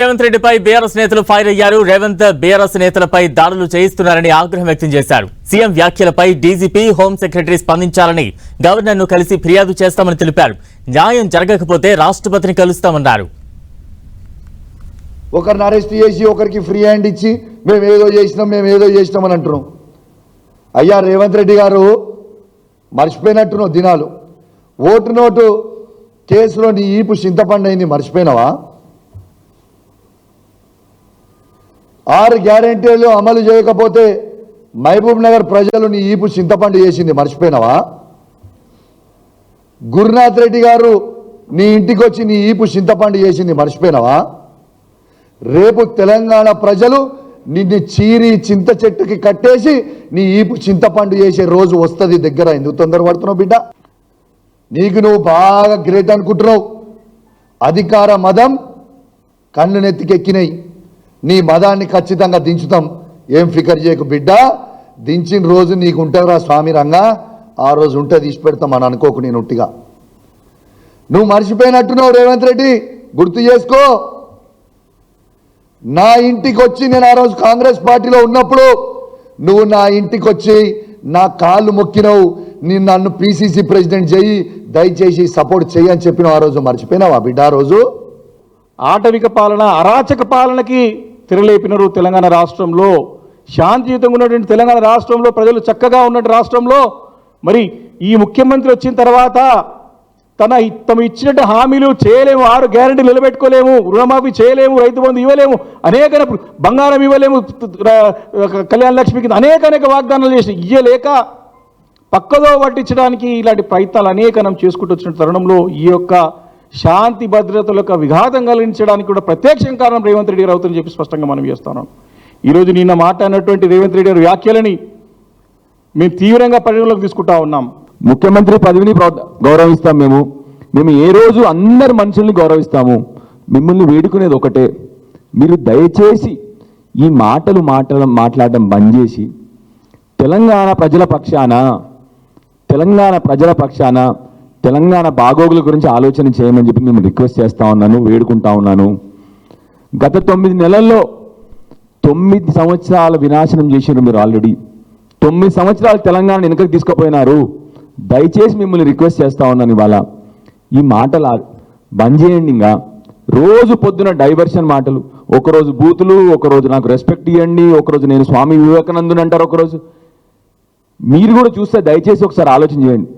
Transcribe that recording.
రేవంత్ రెడ్డిపై బీఆర్ఎస్ నేతలు ఫైర్ అయ్యారు. రేవంత్ బీఆర్ఎస్ నేతలపై దాడులు చేయిస్తున్నారని ఆగ్రహం వ్యక్తం చేశారు. సీఎం వ్యాఖ్యలపై డీజీపీ హోం సెక్రటరీ స్పందించాలని గవర్నర్ను కలిసి ఫిర్యాదు చేస్తామని తెలిపారు. న్యాయం జరగకపోతే రాష్ట్రపతిని కలుస్తామన్నారు. ఒకరిని అరెస్ట్ చేసి ఒకరికి ఫ్రీ హ్యాండ్ ఇచ్చి మేము ఏదో చేసినాం మేము ఏదో చేసినాం అని అంటున్నాం. అయ్యా రేవంత్ రెడ్డి గారు మర్చిపోయినట్టున్నావు దినాలు. ఓటు నోటు కేసులో నీ ఈపు చింతపండు అయింది మర్చిపోయినావా? ఆరు గ్యారెంటీలు అమలు చేయకపోతే మహబూబ్ నగర్ ప్రజలు నీ ఈపు చింతపండు చేసింది మర్చిపోయినావా? గురునాథ్ రెడ్డి గారు నీ ఇంటికి వచ్చి నీ ఈపు చింతపండు చేసింది మర్చిపోయినావా? రేపు తెలంగాణ ప్రజలు నిన్ను చీరి చింత చెట్టుకి కట్టేసి నీ ఈపు చింతపండు చేసే రోజు వస్తుంది దగ్గర. ఎందుకు తొందరపడుతున్నావు బిడ్డ? నీకు నువ్వు బాగా గ్రేట్ అనుకుంటున్నావు. అధికార మదం కళ్ళు నెత్తికెక్కినాయి నీ మదాన్ని ఖచ్చితంగా దించుతాం. ఏం ఫికర్ చేయకు బిడ్డ? దించిన రోజు నీకు ఉంటుందిరా స్వామి రంగా. ఆ రోజు ఉంటే తీసి పెడతాం అని అనుకోకు నేను ఉట్టిగా. నువ్వు మర్చిపోయినట్టున్నావు రేవంత్ రెడ్డి. గుర్తు చేసుకో. నా ఇంటికి వచ్చి నేను ఆ రోజు కాంగ్రెస్ పార్టీలో ఉన్నప్పుడు నువ్వు నా ఇంటికి వచ్చి నా కాళ్ళు మొక్కినవు. నేను నన్ను పీసీసీ ప్రెసిడెంట్ చేయి దయచేసి సపోర్ట్ చేయి అని చెప్పినావు ఆ రోజు. మర్చిపోయినావా బిడ్డ ఆ రోజు? ఆటవిక పాలన అరాచక పాలనకి తెరలేపినారు తెలంగాణ రాష్ట్రంలో. శాంతియుతంగా ఉన్నటువంటి తెలంగాణ రాష్ట్రంలో ప్రజలు చక్కగా ఉన్నటువంటి రాష్ట్రంలో. మరి ఈ ముఖ్యమంత్రి వచ్చిన తర్వాత తన తమ ఇచ్చినట్టు హామీలు చేయలేము ఆరు గ్యారెంటీ నిలబెట్టుకోలేము రుణమాఫీ చేయలేము రైతు బంధు ఇవ్వలేము అనేక బంగారం ఇవ్వలేము కళ్యాణ లక్ష్మి కింద అనేక అనేక వాగ్దానాలు చేసి ఇయ్యలేక పక్కదో పట్టించడానికి ఇలాంటి ప్రయత్నాలు అనేకనం చేసుకుంటూ వచ్చిన తరుణంలో ఈ యొక్క శాంతి భద్రతలకు యొక్క విఘాతం కలిగించడానికి కూడా ప్రత్యక్షం కారణం రేవంత్ రెడ్డి గారు అవుతుందని చెప్పి స్పష్టంగా మనం చేస్తున్నాం. ఈరోజు నిన్న మాట్లాడినటువంటి రేవంత్ రెడ్డి గారి వ్యాఖ్యలని మేము తీవ్రంగా పరిగణలోకి తీసుకుంటా ఉన్నాం. ముఖ్యమంత్రి పదవిని గౌరవిస్తాం మేము. మేము ఏ రోజు అందరు మనుషుల్ని గౌరవిస్తాము. మిమ్మల్ని వేడుకునేది ఒకటే. మీరు దయచేసి ఈ మాటలు మాటలు మాట్లాడడం బంద్ చేసి తెలంగాణ ప్రజల పక్షాన తెలంగాణ ప్రజల పక్షాన తెలంగాణ బాగోగుల గురించి ఆలోచన చేయమని చెప్పి మేము రిక్వెస్ట్ చేస్తూ ఉన్నాను వేడుకుంటా ఉన్నాను. గత తొమ్మిది నెలల్లో తొమ్మిది సంవత్సరాల వినాశనం చేసినారు మీరు ఆల్రెడీ. తొమ్మిది సంవత్సరాలు తెలంగాణ వెనుకకు తీసుకుపోయినారు. దయచేసి మిమ్మల్ని రిక్వెస్ట్ చేస్తూ ఉన్నాను ఇవాళ. ఈ మాటలు బంద్ చేయండి ఇంకా రోజు పొద్దున డైవర్షన్ మాటలు. ఒకరోజు బూతులు ఒకరోజు నాకు రెస్పెక్ట్ ఇవ్వండి ఒకరోజు నేను స్వామి వివేకానందుని అంటారు ఒకరోజు. మీరు కూడా చూస్తే దయచేసి ఒకసారి ఆలోచన చేయండి.